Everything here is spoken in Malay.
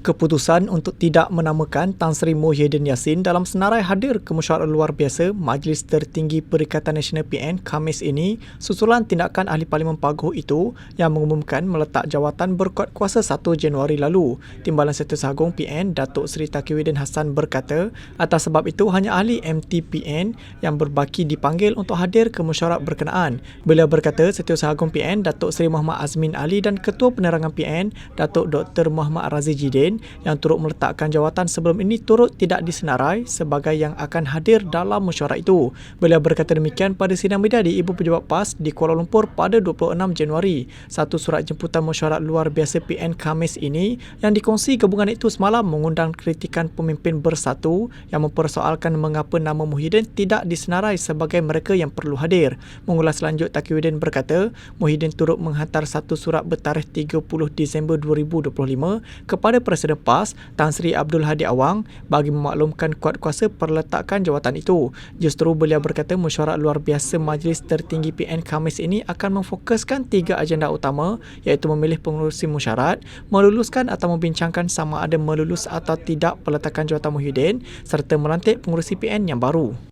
Keputusan untuk tidak menamakan Tan Sri Muhyiddin Yassin dalam senarai hadir ke mesyuarat luar biasa Majlis Tertinggi Perikatan Nasional PN Khamis ini susulan tindakan Ahli Parlimen Paguh itu yang mengumumkan meletak jawatan berkuat kuasa 1 Januari lalu. Timbalan Setiausaha Agung PN Datuk Seri Takiuddin Hassan berkata atas sebab itu hanya ahli MTPN yang berbaki dipanggil untuk hadir ke mesyuarat berkenaan. Beliau berkata Setiausaha Agung PN Datuk Seri Muhammad Azmin Ali dan Ketua Penerangan PN Datuk Dr. Muhammad Razi Jidin Presiden yang turut meletakkan jawatan sebelum ini turut tidak disenarai sebagai yang akan hadir dalam mesyuarat itu. Beliau berkata demikian pada sidang media di Ibu Pejabat PAS di Kuala Lumpur pada 26 Januari. Satu surat jemputan mesyuarat luar biasa PN Khamis ini yang dikongsi gabungan itu semalam mengundang kritikan pemimpin bersatu yang mempersoalkan mengapa nama Muhyiddin tidak disenarai sebagai mereka yang perlu hadir. Mengulas lanjut Takiuddin berkata, Muhyiddin turut menghantar satu surat bertarikh 30 Disember 2025 kepada Presiden Presiden PAS Tan Sri Abdul Hadi Awang bagi memaklumkan kuat kuasa perletakan jawatan itu. Justru beliau berkata mesyuarat luar biasa Majlis Tertinggi PN Khamis ini akan memfokuskan tiga agenda utama iaitu memilih pengurusi mesyuarat, meluluskan atau membincangkan sama ada melulus atau tidak peletakan jawatan Muhyiddin serta melantik pengurusi PN yang baru.